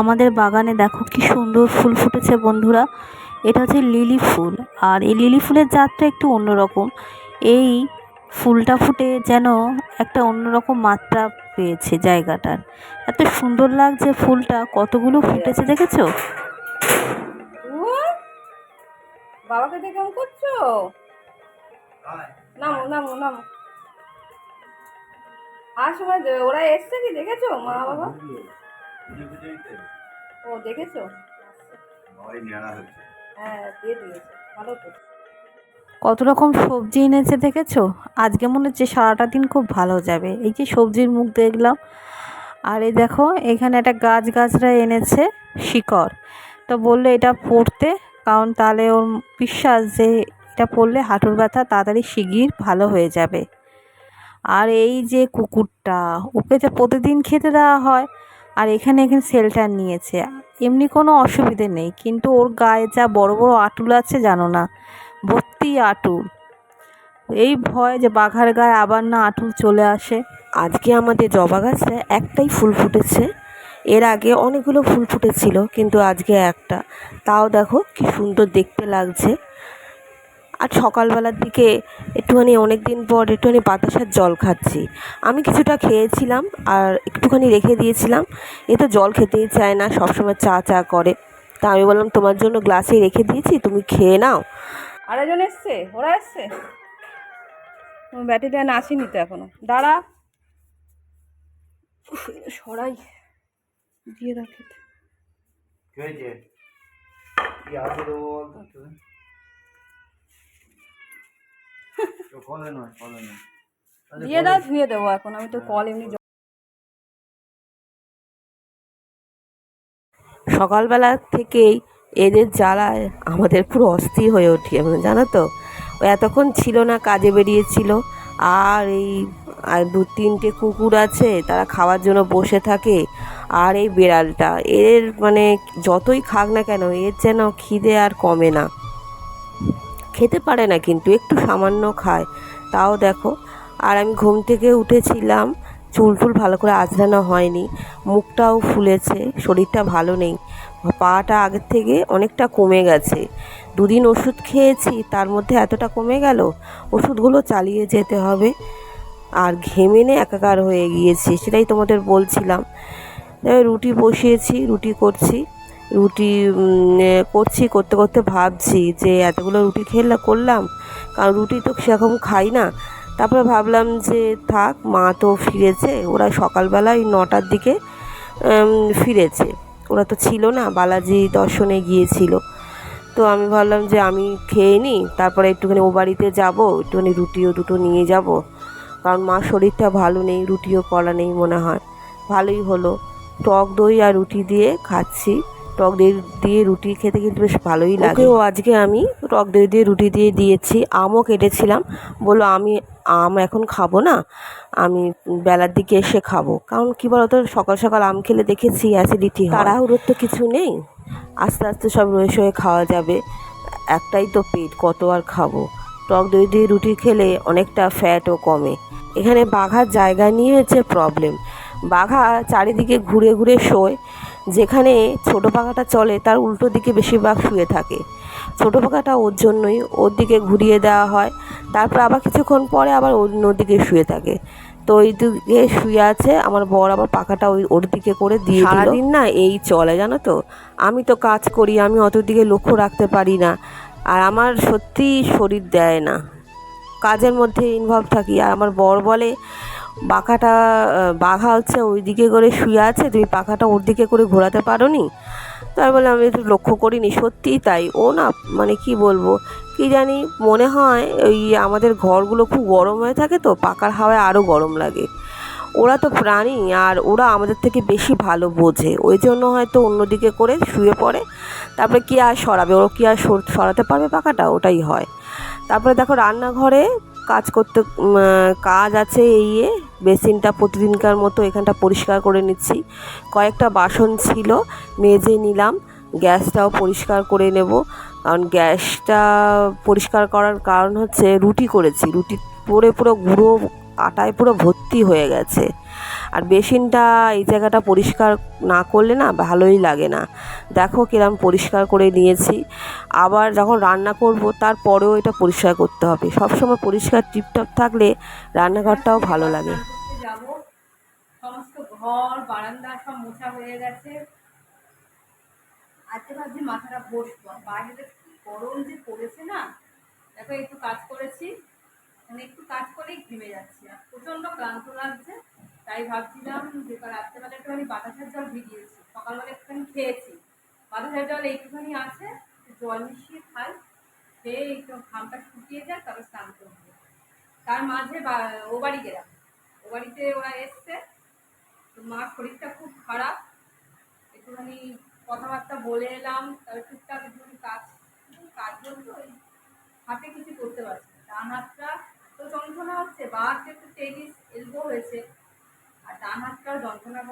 আমাদের বাগানে দেখো কি সুন্দর ফুল ফুটেছে বন্ধুরা। এটা হচ্ছে লিলি ফুল, আর এই লিলি ফুলের জাতটা একটু অন্যরকম। এই ফুলটা ফুটে যেন একটা অন্যরকম মাত্রা পেয়েছে জায়গাটার। এত সুন্দর লাগছে ফুলটা, কতগুলো ফুটেছে দেখেছ? বাবাকে দেখে কেমন করছ? ওরা এসছে কি? দেখেছ? মা, বাবা? ও দেখেছ? হ্যাঁ দিয়ে দিয়েছে। ভালো তো। কত রকম সবজি এনেছে দেখেছ? আজকে মনে হচ্ছে সারাটা দিন খুব ভালো যাবে। এই যে সবজির মুখ দেখলাম। আর এই দেখো এখানে একটা গাছ গাছরা এনেছে শিকড়। তো বলল এটা পড়তে কারণ তাহলে ওর বিশ্বাস যে এটা পড়লে হাঁটুর ব্যথা তাড়াতাড়ি শিগগির ভালো হয়ে যাবে। আর এই যে কুকুরটা ওকে যে প্রতিদিন খেতে দেওয়া হয় আর এখানে এখানে সেলটার নিয়েছে। এমনি কোনো অসুবিধে নেই, কিন্তু ওর গায়ে যা বড় বড় আটুল আছে জানো না? ভর্তি আঁটুল। এই ভয় যে বাঘার গায়ে আবার না আঁটুল চলে আসে। আজকে আমাদের জবা গাছটা একটাই ফুল ফুটেছে। এর আগে অনেকগুলো ফুল ফুটেছিল, কিন্তু আজকে একটা। তাও দেখো কি সুন্দর দেখতে লাগছে। আর সকালবেলার দিকে একটুখানি অনেক দিন পর একটুখানি বাতাসার জল খাচ্ছি। আমি কিছুটা খেয়েছিলাম আর একটুখানি রেখে দিয়েছিলাম। এ তো জল খেতেই চায় না সবসময় চা চা করে। তা আমি বললাম তোমার জন্য গ্লাসে রেখে দিয়েছি তুমি খেয়ে নাও। আর আরেকজন এসছে? ওরা এসছে? ব্যাটারি দেন আসেনি তো এখনও। দাঁড়া। সরাই। দিয়ে রাখে কি হয়েছে কি আছে দেবো বলতো তুই তো কলে নয় কলে নয়। দিয়ে দাও ধুয়ে দেবো এখন আমি তো কল এমনি সকালবেলা থেকেই এদের জ্বালায় আমাদের পুরো অস্থির হয়ে উঠি আমরা জানো তো? এতক্ষণ ছিল না কাজে বেরিয়েছিল। আর এই আর দু তিনটে কুকুর আছে তারা খাওয়ার জন্য বসে থাকে। আর এই বেড়ালটা এর মানে যতই খাক না কেন এর যেন খিদে আর কমে না। খেতে পারে না কিন্তু, একটু সামান্য খায়। তাও দেখো, আর আমি ঘুম থেকে উঠেছিলাম, চুল টুল ভালো করে আঁচড়ানো হয়নি, মুখটাও ফুলেছে, শরীরটা ভালো নেই। পাটা আগের থেকে অনেকটা কমে গেছে। দুদিন ওষুধ খেয়েছি, তার মধ্যে এতটা কমে গেল, ওষুধগুলো চালিয়ে যেতে হবে। আর ঘেমেনে একাকার হয়ে গিয়েছি, সেটাই তোমাদের বলছিলাম। রুটি বসিয়েছি, রুটি করছি। রুটি করছি, করতে করতে ভাবছি যে এতগুলো রুটি খেলা, করলাম। কারণ রুটি তো সেরকম খাই না। তারপরে ভাবলাম যে থাক, মা তো ফিরেছে, ওরা সকালবেলায় নটার দিকে ফিরেছে। ওরা তো ছিল না, বালাজি দর্শনে গিয়েছিল। তো আমি ভাবলাম যে আমি খেয়ে নিই, তারপরে একটুখানি ও বাড়িতে যাব, একটুখানি রুটিও দুটো নিয়ে যাব। কারণ মার শরীরটা ভালো নেই, রুটিও করা নেই মনে হয়। ভালোই হলো। টক দই আর রুটি দিয়ে খাচ্ছি। টক দই দিয়ে রুটি খেতে কিন্তু বেশ ভালোই লাগে। ও আজকে আমি টক দই দিয়ে রুটি দিয়ে দিয়েছি আমও কেটেছিলাম। বলল আমি আম এখন খাব না আমি বেলার দিকে এসে খাব। কারণ কী বলতো সকাল সকাল আম খেলে দেখেছি অ্যাসিডিটি তাড়াহুড়োর তো কিছু নেই। আস্তে আস্তে সব রয়ে সয়ে খাওয়া যাবে। একটাই তো পেট কত আর খাব? টক দই দিয়ে রুটি খেলে অনেকটা ফ্যাটও কমে। এখানে বাঘার জায়গা নিয়ে হচ্ছে প্রবলেম বাঘা চারিদিকে ঘুরে ঘুরে শোয়। যেখানে ছোটো পাখাটা চলে, তার উল্টো দিকে বেশিরভাগ শুয়ে থাকে। ছোটো পাখাটা ওর জন্যই ওর দিকে ঘুরিয়ে দেওয়া হয়। তারপর আবার কিছুক্ষণ পরে আবার অন্য দিকে শুয়ে থাকে। তো ওই দিকে শুয়ে আছে, আমার বর আবার পাখাটা ওই ওর দিকে করে দিয়ে সারাদিন না এই চলে, জানো তো? আমি তো কাজ করি, আমি অত দিকে লক্ষ্য রাখতে পারি না। আর আমার সত্যি শরীর দেয় না। কাজের মধ্যে ইনভলভ থাকি। আর আমার বর বলে পাখাটা বাঘা হচ্ছে ওই দিকে করে শুয়ে আছে, তুমি পাখাটা ওর দিকে করে ঘোরাতে পারো নি তাই বলে আমি একটু লক্ষ্য করিনি সত্যিই তাই ও না মানে কি বলব, কি জানি, মনে হয় ওই আমাদের ঘরগুলো খুব গরম হয়ে থাকে তো পাকার হাওয়ায় আরও গরম লাগে। ওরা তো প্রাণী, আর ওরা আমাদের থেকে বেশি ভালো বোঝে। ওই জন্য হয়তো অন্যদিকে করে শুয়ে পড়ে। তারপরে কি আর সরাবে? ও কি আর সরাতে পারবে পাখাটা? ওটাই হয়। তারপরে দেখো রান্নাঘরে কাজ করতে কাজ আছে এই ইয়ে। বেসিনটা প্রতিদিনকার মতো এখানটা পরিষ্কার করে নিচ্ছি। কয়েকটা বাসন ছিল, মেজে নিলাম। গ্যাসটাও পরিষ্কার করে নেব। কারণ গ্যাসটা পরিষ্কার করার কারণ হচ্ছে রুটি করেছি। রুটি পরে পুরো গুঁড়ো আটায় পুরো ভর্তি হয়ে গেছে। আর বেসিনটা এই জায়গাটা পরিষ্কার না করলে না ভালোই লাগে না। দেখো কিরম পরিষ্কার করে নিয়েছি। আবার যখন রান্না করব, তারপরেও এটা পরিষ্কার করতে হবে। সবসময় পরিষ্কার টিপটপ থাকলে রান্নাঘরটাও ভালো লাগে। একটু কাজ করেছি। মানে একটু কাজ করেই ঘেমে যাচ্ছি। আর প্রচণ্ড ক্লান্ত লাগছে। তাই ভাবছিলাম যে রাত্রেবেলা একটুখানি বাতাসের জল ভিজিয়েছি। সকালবেলা একটুখানি খেয়েছি। বাতাসের জল এইটুখানি আছে জল মিশিয়ে খাই, খেয়ে একটু ঘামটা শুকিয়ে যায় তারপর স্নান করব। তার মাঝে ও বাড়ি গেলাম। ও বাড়িতে ওরা এসছে। তো মার শরীরটা খুব খারাপ। একটুখানি কথাবার্তা বলে এলাম, তারপর টুকটাক একটুখানি কাজ কাজ বলতো ওই হাতে কিছু করতে পারছি ডান হাতটা তো যন্ত্রণা হচ্ছে, বা হাতে একটু টেনিস এলবো হয়েছে। আর ডান হাতটাও যন্ত্রণা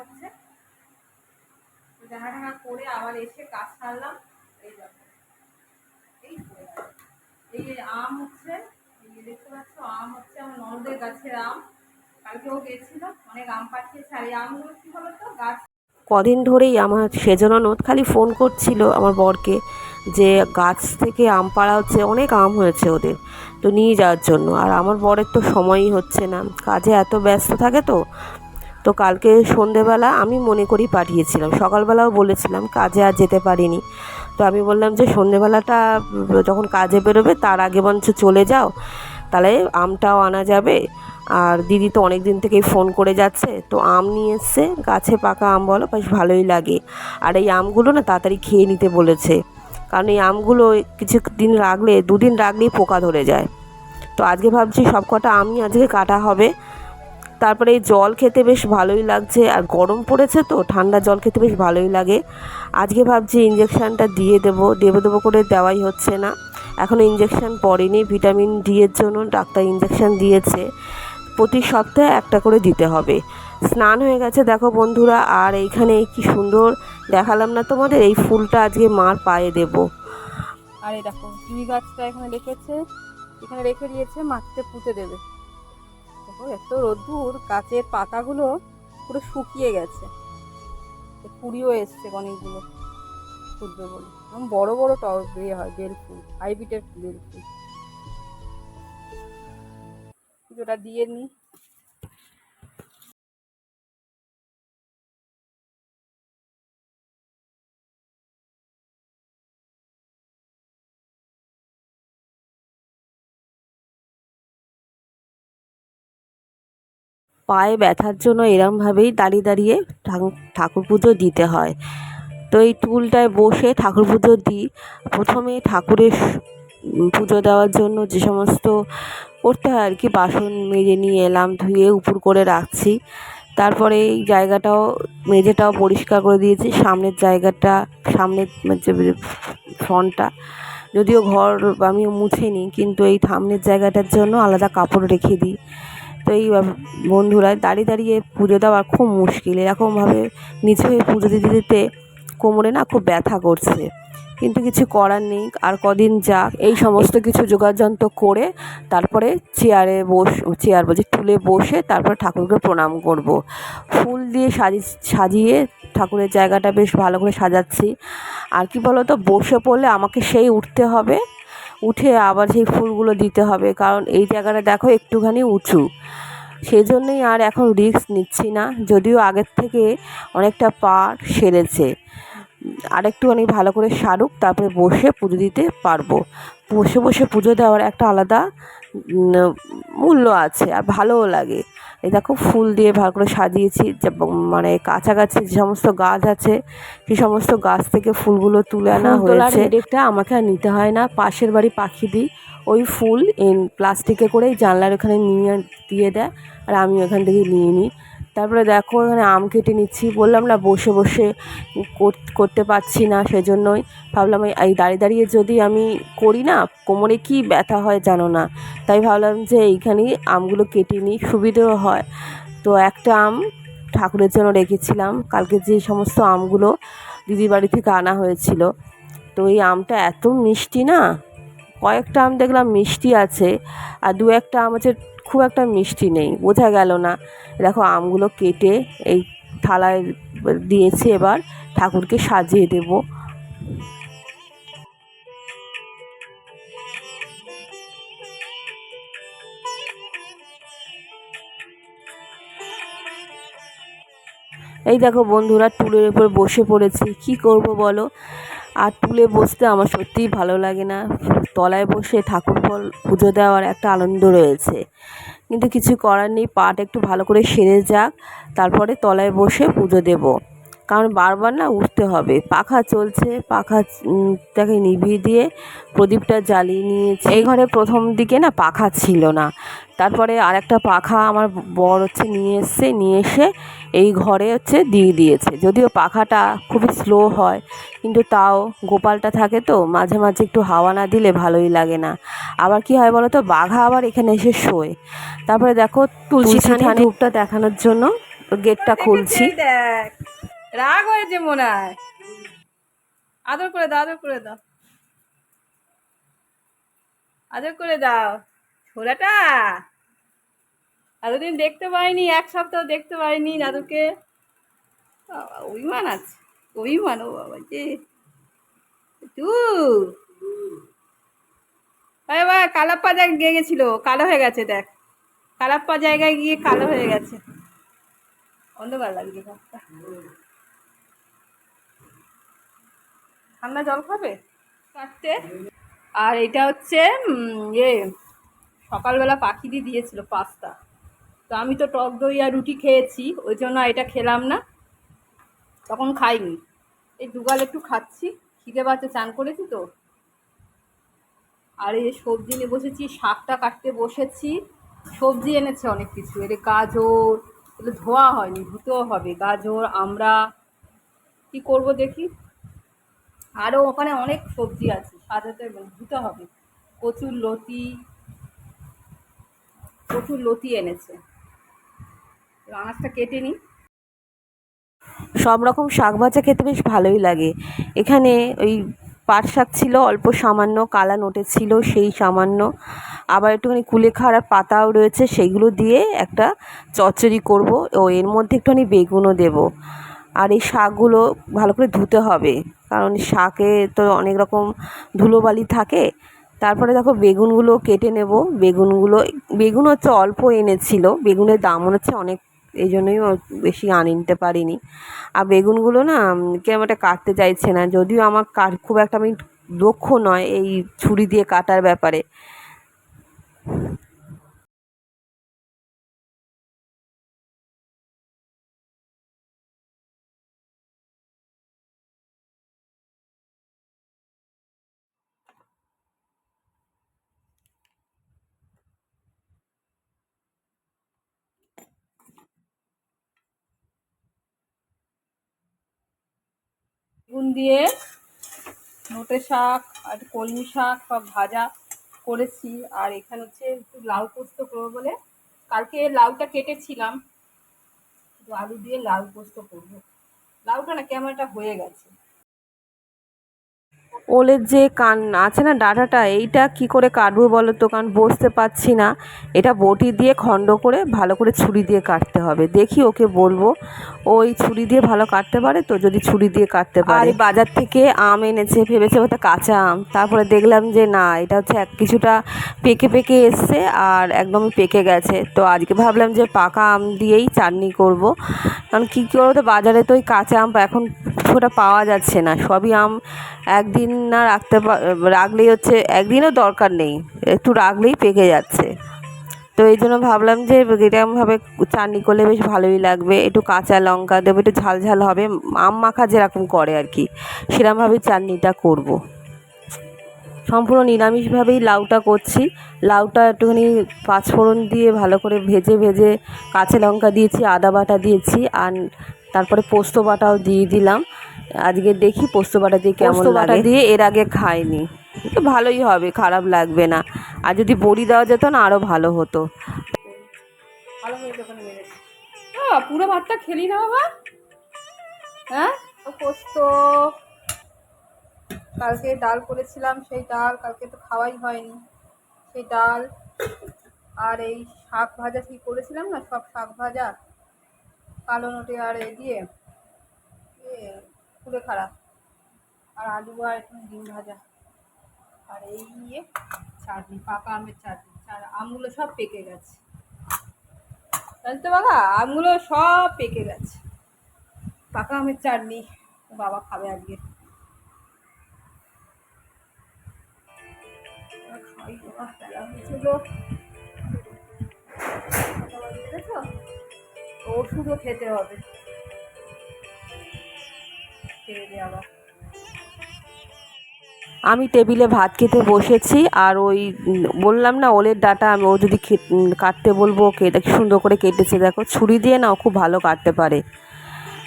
তো করে আবার এসে কাজ এই এই এই আম হচ্ছে দেখতে পাচ্ছ, আম হচ্ছে আমার গাছের আম। কালকে ও গেছিল, অনেক আম পাঠিয়েছে। আর এই আমগুলো গাছ কদিন ধরেই আমার সেজন্য নদ খালি ফোন করছিল আমার বরকে যে গাছ থেকে আম পাড়া হচ্ছে, অনেক আম হয়েছে ওদের। তো নিয়ে যাওয়ার জন্য। আর আমার বরের তো সময়ই হচ্ছে না। কাজে এত ব্যস্ত থাকে তো তো কালকে সন্ধেবেলা আমি মনে করি পাঠিয়েছিলাম। সকালবেলাও বলেছিলাম কাজে আর যেতে পারিনি। তো আমি বললাম যে সন্ধেবেলাটা যখন কাজে বেরোবে তার আগে বঞ্চ চলে যাও, তাহলে আমটাও আনা যাবে। আর দিদি তো অনেক দিন থেকেই ফোন করে যাচ্ছে, তো আম নিয়ে এসছে, গাছে পাকা আম বলো, বেশ ভালোই লাগে। আর এই আমগুলো না তাড়াতাড়ি খেয়ে নিতে বলেছে। কারণ এই আমগুলো কিছু দিন রাখলে, দুদিন রাখলেই পোকা ধরে যায়। তো আজকে ভাবছি সব কটা আমই আজকে কাটা হবে। তারপরে এই জল খেতে বেশ ভালোই লাগছে, আর গরম পড়েছে তো, ঠান্ডা জল খেতে বেশ ভালোই লাগে। আজকে ভাবছি ইঞ্জেকশানটা দিয়ে দেবো দেবো দেবো করে দেওয়াই হচ্ছে না। এখনও ইঞ্জেকশান পড়েনি ভিটামিন ডি এর জন্য ডাক্তার ইঞ্জেকশান দিয়েছে। প্রতি সপ্তাহে একটা করে দিতে হবে। স্নান হয়ে গেছে, দেখো বন্ধুরা, আর এইখানে কি সুন্দর দেখালাম না তোমাদের, এই ফুলটা আজকে মার পায়ে দেবো। আর এই দেখো জুই গাছটা এখানে রেখেছে, এখানে রেখে দিয়েছে, মাটিতে পুঁতে দেবে। এত রোদ্দুর গাছের পাতাগুলো পুরো শুকিয়ে গেছে। কুড়িও এসছে অনেকগুলো ফুটবে বলে। এবং বড় বড় টব ইয়ে হয়, বেল ফুল, হাইব্রিডের বেল ফুল। দিয়ে নিই পায়ে ব্যথার জন্য এরমভাবেই দাঁড়িয়ে দাঁড়িয়ে ঠাকুর পুজো দিতে হয়। তো এই টুলটায় বসে ঠাকুর পুজো দিই। প্রথমে ঠাকুরের পুজো দেওয়ার জন্য যে সমস্ত করতে হয় আর কি, বাসন মেজে নিয়ে এলাম, ধুয়ে উপুর করে রাখছি। তারপরে এই জায়গাটাও, মেঝেটাও পরিষ্কার করে দিয়েছি। সামনের জায়গাটা, সামনের যে ফ্রন্টটা, যদিও ঘর আমি মুছে নিই, কিন্তু এই সামনের জায়গাটার জন্য আলাদা কাপড় রেখে দিই। তো এই বন্ধুরা দাঁড়িয়ে দাঁড়িয়ে পুজো দেওয়া খুব মুশকিল। এরকমভাবে নিচে হয়ে পুজো দিতে দিতে কোমরে না খুব ব্যথা করছে। কিন্তু কিছু করার নেই, আর কদিন যাক, এই সমস্ত কিছু যোগাযন্ত্র করে তারপরে চেয়ারে বস, চেয়ার বলছি, টুলে বসে তারপর ঠাকুরকে প্রণাম করব। ফুল দিয়ে সাজি, সাজিয়ে ঠাকুরের জায়গাটা বেশ ভালো করে সাজাচ্ছি। আর কি বলো তো বসে পড়লে আমাকে সেই উঠতে হবে। উঠে আবার সেই ফুলগুলো দিতে হবে, কারণ এই জায়গাটা দেখো একটুখানি উঁচু। সেই জন্যই আর এখন রিস্ক নিচ্ছি না, যদিও আগের থেকে অনেকটা পার সেরেছে। আর একটুখানি ভালো করে সারুক, তারপরে বসে পুজো দিতে পারব। বসে বসে পুজো দেওয়ার একটা আলাদা মূল্য আছে আর ভালোও লাগে। এই দেখো ফুল দিয়ে ভালো করে সাজিয়েছি মানে কাছাকাছি যে সমস্ত গাছ আছে সেই সমস্ত গাছ থেকে ফুলগুলো তুলে আনা হয়েছে। এটা আমাকে আর নিতে হয় না। পাশের বাড়ি পাখি দিই ওই ফুল প্লাস্টিকে করেই জানলার ওখানে নিয়ে দিয়ে দেয় আর আমি ওখান থেকে নিয়ে নিই। তারপরে দেখো এখানে আম কেটে নিচ্ছি। বললাম না, বসে বসে করতে পারছি না সেজন্যই। ভাবলাম এই- দাঁড়িয়ে দাঁড়িয়ে যদি আমি করি না, কোমরে কি ব্যথা হয় জানো না। তাই ভাবলাম যে এইখানেই আমগুলো কেটে নিই, সুবিধেও হয়। তো একটা আম ঠাকুরের জন্য রেখেছিলাম। কালকে যে সমস্ত আমগুলো দিদির বাড়ি থেকে আনা হয়েছিল। তো এই আমটা এত মিষ্টি না কয়েকটা আম দেখলাম মিষ্টি আছে, আর দু একটা আম আছে খুব একটা মিষ্টি নেই, বোঝা গেল না। দেখো, আমগুলো কেটে এই থালায় দিয়েছি এবার, ঠাকুরকে সাজিয়ে দেবো। এই দেখো বন্ধুরা, টুলের উপর বসে পড়েছি। কি করব বলো? আর টুলে বসতে আমার সত্যিই ভালো লাগে না। তলায় বসে ঠাকুর ফল পুজো দেওয়ার একটা আনন্দ রয়েছে। কিন্তু কিছু করার নেই, পাট একটু ভালো করে সেরে যাক, তারপরে তলায় বসে পুজো দেব। কারণ বারবার না উঠতে হবে। পাখা চলছে পাখা উম, নিভিয়ে দিয়ে প্রদীপটা জ্বালিয়ে নিয়েছি। এই ঘরে প্রথম দিকে না পাখা ছিল না। তারপরে আর একটা পাখা আমার বর হচ্ছে নিয়ে এসছে নিয়ে এসে এই ঘরে হচ্ছে দিয়ে দিয়েছে। যদিও পাখাটা খুবই স্লো হয় কিন্তু তাও গোপালটা থাকে তো মাঝে মাঝে একটু হাওয়া না দিলে ভালোই লাগে না। আবার কি হয় বলো তো বাঘা আবার এখানে এসে শোয়। তারপরে দেখো তুলসী থানে ধূপটা দেখানোর জন্য গেটটা খুলছি। দেখ। রাগ হয়েছে মনে হয়। আদর করে দাও, আদর করে দাও। আদর করে দাও। ছোড়াটা এতদিন দেখতে পাইনি, এক সপ্তাহ দেখতে পাইনি দাদুকে অভিমান আছে, অভিমান ও বাবা, যে। তু বাবা, কালাপ্পা দেখ গেছিল কালো হয়ে গেছে দেখ। কালাপ্পা জায়গায় গিয়ে কালো হয়ে গেছে। অন্ধকার লাগছে। ঠান্ডা জল খাবে? কাটতে আর এটা হচ্ছে ইয়ে সকালবেলা পাখি দিয়ে দিয়েছিল পাস্তা। তো আমি তো টক দই আর রুটি খেয়েছি ওই জন্য এটা খেলাম না। তখন খাইনি। এই দুগাল একটু খাচ্ছি খিদে বাচ্চা চান করেছি তো। আর এই সবজি নিয়ে বসেছি শাকটা কাটতে বসেছি। সবজি এনেছে অনেক কিছু এর গাজর এগুলো ধোয়া হয়নি ধুতেও হবে। গাজর আমরা কি করব দেখি? আরও ওখানে অনেক সবজি আছে সাজাতে ধুতে হবে। কচুর লতি, প্রচুর লতি এনেছে। আনাজটা কেটে নিই। সব রকম শাক ভাজা খেতে বেশ ভালোই লাগে। এখানে ওই পাট শাক ছিল, অল্প সামান্য, কালা নোটে ছিল সেই সামান্য। আবার একটুখানি কুলেখাড়ার পাতাও রয়েছে সেইগুলো দিয়ে একটা চচ্চড়ি করব। ও এর মধ্যে একটুখানি বেগুনও দেব। আর এই শাকগুলো ভালো করে ধুতে হবে। কারণ শাকে তো অনেক রকম ধুলোবালি থাকে। তারপরে দেখো বেগুনগুলো কেটে নেব। বেগুনগুলো, বেগুন হচ্ছে অল্প এনেছিল। বেগুনের দাম হচ্ছে অনেক, এই জন্যই বেশি আনতে পারিনি। আর বেগুনগুলো না কেমন একটা কাটতে চাইছে না। যদিও আমার কাট খুব একটা আমি দক্ষ নয় এই ছুরি দিয়ে কাটার ব্যাপারে। বেগুন দিয়ে নোটে শাক আর কলমি শাক সব ভাজা করেছি। আর এখানে হচ্ছে একটু লাউ পোস্ত করব বলে। কালকে লাউটা কেটেছিলাম। আলু দিয়ে লাউ পোস্ত করব। লাউটা না কেমন হয়ে গেছে। ওলের যে কান আছে না ডাঁটাটা, এইটা কি করে কাটবো বলো তো কারণ বসতে পারছি না। এটা বটি দিয়ে খণ্ড করে ভালো করে ছুরি দিয়ে কাটতে হবে। দেখি ওকে বলব ওই ছুরি দিয়ে ভালো কাটতে পারে তো যদি ছুরি দিয়ে কাটতে পারে। বাজার থেকে আম এনেছে, ভেবেছে ওটা কাঁচা আম। তারপরে দেখলাম যে না, এটা হচ্ছে এক কিছুটা পেকে পেকে এসছে আর একদমই পেকে গেছে। তো আজকে ভাবলাম যে পাকা আম দিয়েই চাটনি করব। কারণ কী করব তো, বাজারে তো ওই কাঁচা আম এখন ওটা পাওয়া যাচ্ছে না। সবই আম একদিন না রাখতে রাখলেই হচ্ছে একদিনও দরকার নেই। একটু রাখলেই পেকে যাচ্ছে। তো এই জন্য ভাবলাম যে এরকমভাবে চাটনি করলে বেশ ভালোই লাগবে। একটু কাঁচা লঙ্কা দেবো, একটু ঝাল ঝাল হবে। আম মাখা যেরকম করে আর কি সেরকমভাবেই চাটনিটা করব। সম্পূর্ণ নিরামিষভাবেই লাউটা করছি। লাউটা একটুখানি পাঁচফোড়ন দিয়ে ভালো করে ভেজে ভেজে কাঁচা লঙ্কা দিয়েছি, আদা বাটা দিয়েছি, আর তারপরে পোস্ত বাটাও দিয়ে দিলাম। আজকে দেখি পোস্ত বাটা দিয়ে কেমন বাটা লাগে। দিয়ে এর আগে খাইনি। তো ভালোই হবে খারাপ লাগবে না। আর যদি বড়ি দেওয়া যেত না আরও ভালো হতো। পুরো ভাতটা খেলি না বাবা। হ্যাঁ পোস্ত। কালকে ডাল করেছিলাম সেই ডাল কালকে তো খাওয়াই হয়নি। সেই ডাল আর এই শাক ভাজা কি করেছিলাম না সব শাক ভাজা কালো নোটে আর এ দিয়ে এ খারাপ। আর আলু আর একটু ডিম ভাজা। আর এই নিয়ে চাটনি, পাকা আমের চাটনি। আর আমগুলো সব পেকে গেছে। জানতে বাবা, আমগুলো সব পেকে গেছে। পাকা আমের চাটনি বাবা খাবে আজকে? ওষুধও খেতে হবে। আমি টেবিলে ভাত খেতে বসেছি আর ওই বললাম না ওলের ডাটা আমি ও যদি কাটতে বলব ওকে এটা কি সুন্দর করে কেটেছে। দেখো, ছুরি দিয়ে না ও খুব ভালো কাটতে পারে।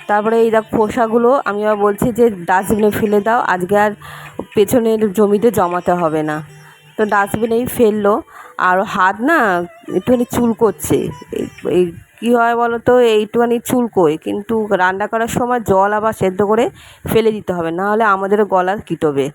তারপরে এই দেখো খোসাগুলো, আমি আবার বলছি যে ডাস্টবিনে ফেলে দাও, আজকে আর পেছনের জমিতে জমাতে হবে না। তো ডাস্টবিনেই ফেলল, আর হাত না একটুখানি চুল করছে। এই কী হয় বলো তো এইটুখানি চুলকোয় কিন্তু রান্না করার সময় জল আবার সেদ্ধ করে ফেলে দিতে হবে না হলে আমাদেরও গলা কিটোবে।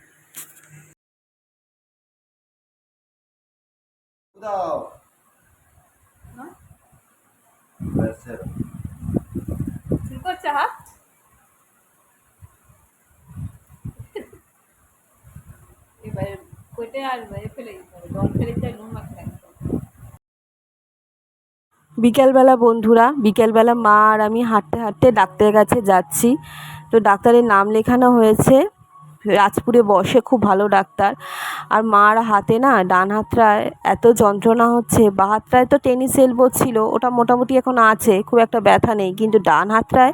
এবারে কেটে আর এ ফেলে দিতে হবে জল ফেলে দিতে নুন বিকেলবেলা বন্ধুরা, বিকেলবেলা মা আর আমি হাঁটতে হাঁটতে ডাক্তারের কাছে যাচ্ছি। তো ডাক্তারের নাম লেখানো হয়েছে রাজপুরে বসে খুব ভালো ডাক্তার। আর মার হাতে না ডান হাতটায় এত যন্ত্রণা হচ্ছে, বা হাতটায় তো টেনিস এলবো ছিল, ওটা মোটামুটি এখন আছে, খুব একটা ব্যথা নেই, কিন্তু ডান হাতটায়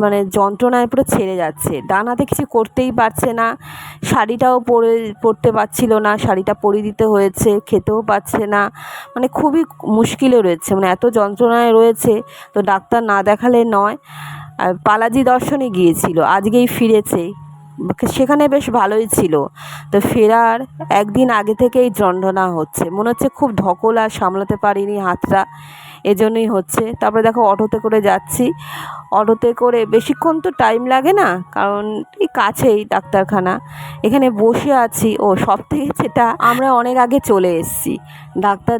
মানে যন্ত্রণায় পুরো ছেড়ে যাচ্ছে। ডান হাতে কিছু করতেই পারছে না, শাড়িটাও পরে, পরতে পারছিল না, শাড়িটা পরিয়ে দিতে হয়েছে, খেতেও পারছে না মানে খুবই মুশকিলে রয়েছে মানে এত যন্ত্রণায় রয়েছে, তো ডাক্তার না দেখালে নয়। আর পালাজি দর্শনে গিয়েছিল, আজকেই ফিরেছে। সেখানে বেশ ভালোই ছিল। তো ফেরার একদিন আগে থেকেই যন্ত্রণা হচ্ছে। মনে হচ্ছে খুব ধকল আর সামলাতে পারিনি হাতটা। এজন্যই হচ্ছে। তারপরে দেখো অটোতে করে যাচ্ছি। অটোতে করে বেশিক্ষণ তো টাইম লাগে না, কারণ এই কাছেই ডাক্তারখানা। এখানে বসে আছি। ও সব থেকে যেটা আমরা অনেক আগে চলে এসেছি। ডাক্তার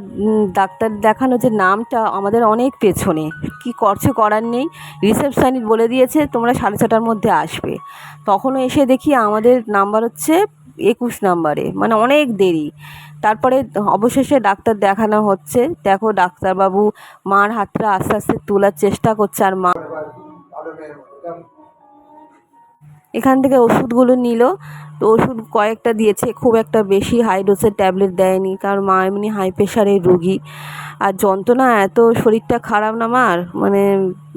ডাক্তার দেখানো যে নামটা আমাদের অনেক পেছনে। কি করছে করার নেই। রিসেপশনিস্ট বলে দিয়েছে, তোমরা সাড়ে ছটার মধ্যে আসবে। তখনও এসে দেখি আমাদের নাম্বার হচ্ছে একুশ নাম্বারে মানে অনেক দেরি। তারপরে অবশেষে ডাক্তার দেখানো হচ্ছে। দেখো ডাক্তারবাবু মার হাতটা আস্তে আস্তে তোলার চেষ্টা করছে আর মা এখান থেকে ওষুধগুলো নিল। তো ওষুধ কয়েকটা দিয়েছে, খুব একটা বেশি হাই ডোজের ট্যাবলেট দেয়নি কারণ মা এমনি হাই প্রেশারের রুগী। আর যন্ত্রণা এত, শরীরটা খারাপ না মার? মানে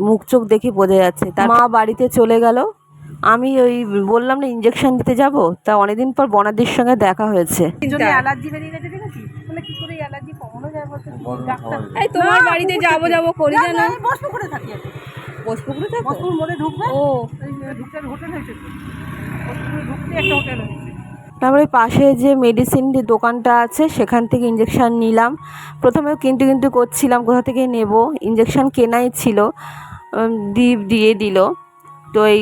মুখ চোখ দেখি বোঝা যাচ্ছে। তার মা বাড়িতে চলে গেল। আমি ওই বললাম না ইঞ্জেকশন দিতে যাব তা অনেকদিন পর বনাদির সঙ্গে দেখা হয়েছে। তিনজনে অ্যালার্জি বেরিয়ে গেছে দেখেছি কি করে অ্যালার্জি কমানো যায় ডাক্তার এই তোমার বাড়িতে যাব যাব করি জানো? না, আমি থাকি? বসপুকুরে থাকো? বসপুর মোড়ে ঢুকবে? ও। ঢুকতে হোটেল হয়েছে ঢুকতে একটা হোটেল হয়েছে। তারপরে পাশে যে মেডিসিন যে দোকানটা আছে সেখান থেকে ইঞ্জেকশান নিলাম। প্রথমে কিন্তু কিন্তু করছিলাম কোথা থেকে নেব? ইঞ্জেকশান কেনাই ছিল। দিয়ে দিল। তো এই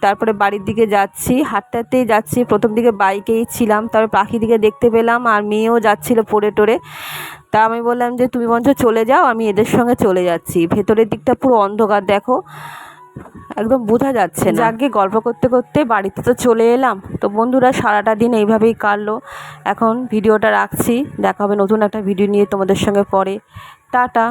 তারপরে বাড়ির দিকে যাচ্ছি হাঁটতে হাঁটতেই যাচ্ছি, প্রথম দিকে বাইকেই ছিলাম, তারপরে পাখি দিকে দেখতে পেলাম, আর মেয়েও যাচ্ছিল পড়ে টোরে। তা আমি বললাম যে, তুমি বঞ্চ চলে যাও, আমি এদের সঙ্গে চলে যাচ্ছি। ভেতরের দিকটা পুরো অন্ধকার, দেখো। একদম বোঝা যাচ্ছে না। যাকে গল্প করতে করতে বাড়িতে তো চলে এলাম। তো বন্ধুরা, সারাটা দিন এইভাবেই কাটলো। এখন ভিডিওটা রাখছি। দেখা হবে নতুন একটা ভিডিও নিয়ে তোমাদের সঙ্গে পরে। টাটা।